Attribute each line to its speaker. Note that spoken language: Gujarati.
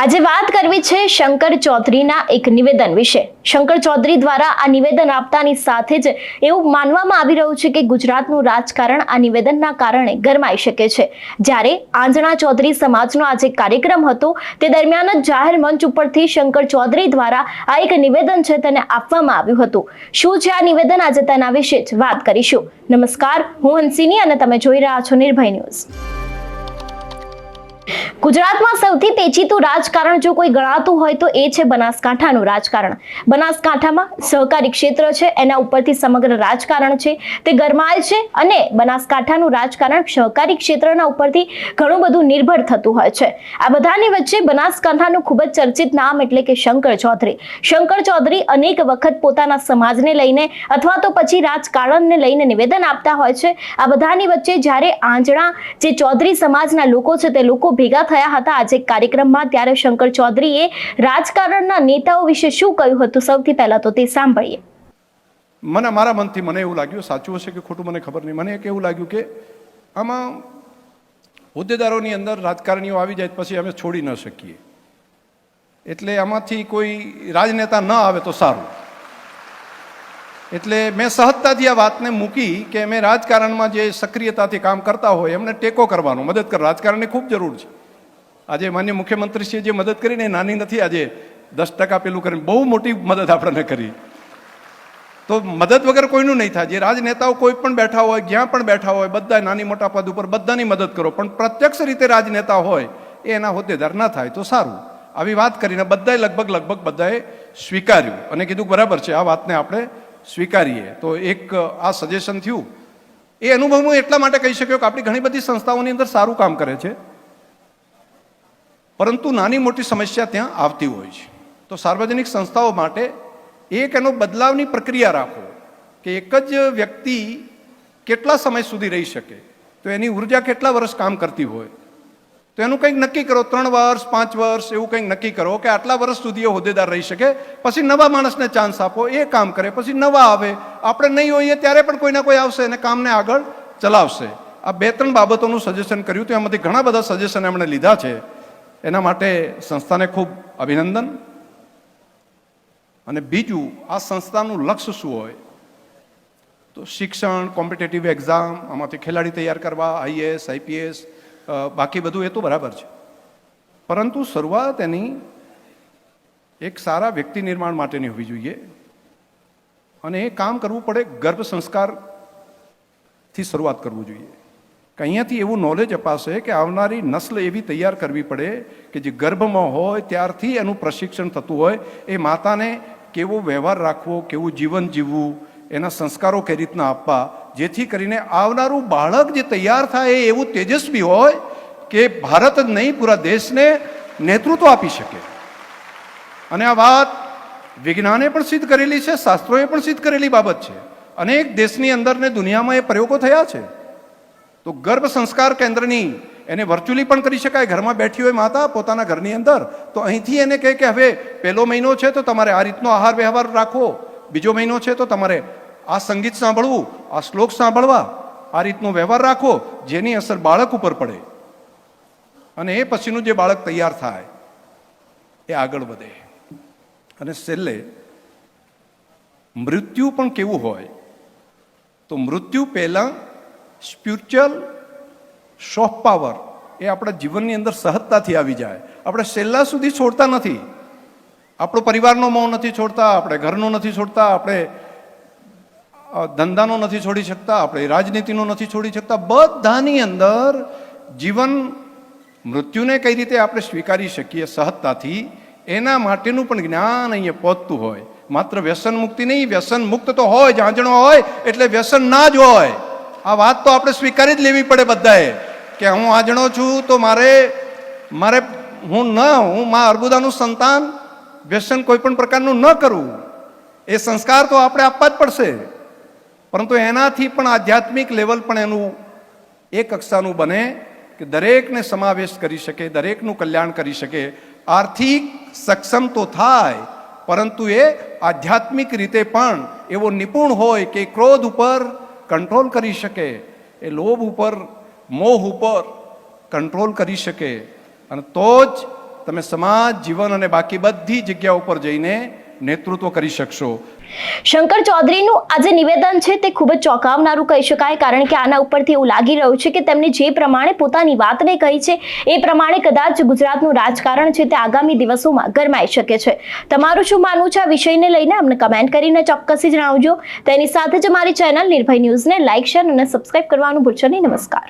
Speaker 1: આજે વાત કરવી છે શંકર ચૌધરીના એક નિવેદન વિશે. શંકર ચૌધરી દ્વારા આ નિવેદન આપતાની સાથે જ એવું માનવામાં આવી રહ્યું છે કે ગુજરાતનું રાજકારણ આ નિવેદનના કારણે ગરમાઈ શકે છે. જ્યારે આંજણા ચૌધરી સમાજનો આજે કાર્યક્રમ હતો, તે દરમિયાન જ જાહેર મંચ ઉપરથી શંકર ચૌધરી દ્વારા આ એક નિવેદન છે તેને આપવામાં આવ્યું હતું. શું છે આ નિવેદન? આજે તેના વિશે જ વાત કરીશું. નમસ્કાર, હું હંસિની અને તમે જોઈ રહ્યા છો નિર્ભય ન્યૂઝ. ગુજરાતમાં સૌથી પેચીતું રાજકારણ જો કોઈ ગણાતું હોય તો એ છે બનાસકાંઠાનું રાજકારણ. બનાસકાંઠામાં સહકારી ક્ષેત્ર છે, એના ઉપરથી સમગ્ર રાજકારણ છે, તે ગરમાય છે અને બનાસકાંઠાનું રાજકારણ સહકારી ક્ષેત્રના ઉપરથી ઘણું બધું નિર્ભર થતું હોય છે. આ બધાની વચ્ચે બનાસકાંઠાનું ખૂબ જ ચર્ચિત નામ એટલે કે શંકર ચૌધરી. શંકર ચૌધરી અનેક વખત પોતાના સમાજને લઈને અથવા તો પછી રાજકારણને લઈને નિવેદન આપતા હોય છે. આ બધાની વચ્ચે જ્યારે આંજણા જે ચૌધરી સમાજના લોકો છે તે લોકો ભેગા થયા હતા. આજે કાર્યક્રમમાં ત્યારે શંકર ચૌધરીએ રાજકારણના નેતાઓ વિશે શું કહ્યું હતું? સૌથી પહેલા તો તે સાંભળીએ.
Speaker 2: મને મારા મનથી મને એવું લાગ્યું, સાચું હશે કે ખોટું મને ખબર નહીં. મને એક એવું લાગ્યું કે આમાં હોદ્દેદારોની અંદર રાજકારણીઓ આવી જાય પછી અમે છોડી ન શકીએ. એટલે આમાંથી કોઈ રાજનેતા ન આવે તો સારું. એટલે મેં સહજતાથી આ વાતને મૂકી કે અમે રાજકારણમાં જે સક્રિયતાથી કામ કરતા હોય એમને ટેકો કરવાનો, મદદ કર રાજકારણની ખૂબ જરૂર છે. આજે માન્ય મુખ્યમંત્રીશ્રીએ જે મદદ કરીને એ નાની નથી, આજે દસ ટકા પેલું કરીને બહુ મોટી મદદ આપણને કરી. તો મદદ વગર કોઈનું નહીં થાય. જે રાજનેતાઓ કોઈ પણ બેઠા હોય, જ્યાં પણ બેઠા હોય બધા નાની મોટા પદ ઉપર બધાની મદદ કરો. પણ પ્રત્યક્ષ રીતે રાજનેતા હોય, એ એના હોદ્દેદાર ના થાય, તો સારું. આવી વાત કરીને બધાએ લગભગ લગભગ બધાએ સ્વીકાર્યું. અને કીધું બરાબર છે, આ વાતને આપણે સ્વીકારીએ. તો એક, આ સજેશન થયું. એ અનુભવ હું એટલા માટે કહી શક્યો કે આપણી ઘણી બધી સંસ્થાઓની અંદર સારું કામ કરે છે. પરંતુ નાની મોટી સમસ્યા ત્યાં આવતી હોય છે. તો સાર્વજનિક સંસ્થાઓ માટે એક એનો બદલાવની પ્રક્રિયા રાખો કે એક જ વ્યક્તિ કેટલા સમય સુધી રહી શકે. તો એની ઊર્જા કેટલા વર્ષ કામ કરતી હોય. તો એનું કંઈક નક્કી કરો, ત્રણ વર્ષ, પાંચ વર્ષ, એવું કંઈક નક્કી કરો કે આટલા વર્ષ સુધી એ હોદ્દેદાર રહી શકે. પછી નવા માણસને ચાન્સ આપો, એ કામ કરે. પછી નવા આવે. આપણે નહીં હોઈએ ત્યારે પણ કોઈના કોઈ આવશે અને કામને આગળ ચલાવશે. આ બે ત્રણ બાબતોનું સજેશન કર્યું તો એમાંથી ઘણા બધા સજેશન એમણે લીધા છે. એના માટે સંસ્થાને ખૂબ અભિનંદન. અને બીજું, આ સંસ્થાનું લક્ષ્ય શું હોય? તો શિક્ષણ કોમ્પિટેટિવ એક્ઝામ આમાંથી ખેલાડી તૈયાર કરવા આઈએએસ આઈપીએસ બાકી બધું એ તો બરાબર છે. પરંતુ શરૂઆત એની એક સારા વ્યક્તિ નિર્માણ માટેની હોવી જોઈએ અને એ કામ કરવું પડે ગર્ભ સંસ્કારથી શરૂઆત કરવું જોઈએ. કે અહીંયાથી એવું નોલેજ અપાશે કે આવનારી નસ્લ એવી તૈયાર કરવી પડે કે જે ગર્ભમાં હોય ત્યારથી એનું પ્રશિક્ષણ થતું હોય, એ માતાને કેવો વ્યવહાર રાખવો, કેવું જીવન જીવવું, એના સંસ્કારો કઈ રીતના આપવા જેથી કરીને આવનારું બાળક જે તૈયાર થાય એ એવું તેજસ્વી હોય કે ભારત જ નહીં, પૂરા દેશને નેતૃત્વ આપી શકે. અને આ વાત વિજ્ઞાને પણ સિદ્ધ કરેલી છે, શાસ્ત્રોએ પણ સિદ્ધ કરેલી બાબત છે. અનેક દેશની અંદર ને દુનિયામાં એ પ્રયોગો થયા છે. તો ગર્ભ સંસ્કાર કેન્દ્રની એને વર્ચ્યુઅલી પણ કરી શકાય, ઘરમાં બેઠી હોય માતા પોતાના ઘરની અંદર, તો અહીંથી એને કહે કે હવે પહેલો મહિનો છે તો તમારે આ રીતનો આહાર વ્યવહાર રાખવો, બીજો મહિનો છે તો તમારે આ સંગીત સાંભળવું, આ શ્લોક સાંભળવા, આ રીતનો વ્યવહાર રાખો જેની અસર બાળક ઉપર પડે. અને એ પછીનું જે બાળક તૈયાર થાય, એ આગળ વધે. અને છેલ્લે, મૃત્યુ પણ કેવું હોય, તો મૃત્યુ પહેલાં સ્પિરિચ્યુઅલ સોફ્ટ પાવર એ આપણા જીવનની અંદર સહજતાથી આવી જાય. આપણે છેલ્લા સુધી છોડતા નથી. આપણો પરિવારનો મોં નથી છોડતા, આપણે ઘરનો નથી છોડતા, આપણે ધંધાનો નથી છોડી શકતા, આપણે રાજનીતિનો નથી છોડી શકતા, બધાની અંદર જીવન મૃત્યુને કઈ રીતે આપણે સ્વીકારી શકીએ સહજતાથી, એના માટેનું પણ જ્ઞાન અહીંયા પહોંચતું હોય. માત્ર વ્યસન મુક્તિ નહીં, વ્યસન મુક્ત તો હોય જાંજણો હોય, એટલે વ્યસન ના જ હોય. આ વાત તો આપણે સ્વીકારી જ લેવી પડે બધાએ, કે હું આજણો છું તો મારે મારે હું ન, હું મા અર્બુદાનું સંતાન, વ્યસન કોઈ પણ પ્રકારનું ન કરવું એ સંસ્કાર તો આપણે આપવા જ પડશે. પરંતુ એનાથી પણ આધ્યાત્મિક લેવલ પણ એનું એ કક્ષાનું બને કે દરેકને સમાવેશ કરી શકે, દરેકનું કલ્યાણ કરી શકે. આર્થિક સક્ષમ તો થાય, પરંતુ એ આધ્યાત્મિક રીતે પણ એવો નિપુણ હોય કે ક્રોધ ઉપર કંટ્રોલ કરી શકે, એ લોભ ઉપર, મોહ ઉપર કંટ્રોલ કરી શકે. અને તો જ તમે સમાજ, જીવન અને બાકી બધી જગ્યા ઉપર જઈને નેતૃત્વ કરી શકશો.
Speaker 1: શંકર ચૌધરીનું આ જે નિવેદન છે તે ખૂબ જ ચોંકાવનારું કહી શકાય, કારણ કે આના ઉપરથી એવું લાગી રહ્યું છે કે તેમણે જે પ્રમાણે પોતાની વાતને કહી છે, એ પ્રમાણે કદાચ ગુજરાતનું રાજકારણ છે તે આગામી દિવસોમાં ગરમાઈ શકે છે. તમારું શું માનવું છે આ વિષયને લઈને? અમને કમેન્ટ કરીને ચોક્કસથી જણાવજો. તેની સાથે જ અમારી ચેનલ નિર્ભય ન્યૂઝને લાઇક શેર અને સબસ્ક્રાઇબ કરવાનું ભૂલશો નહીં. નમસ્કાર.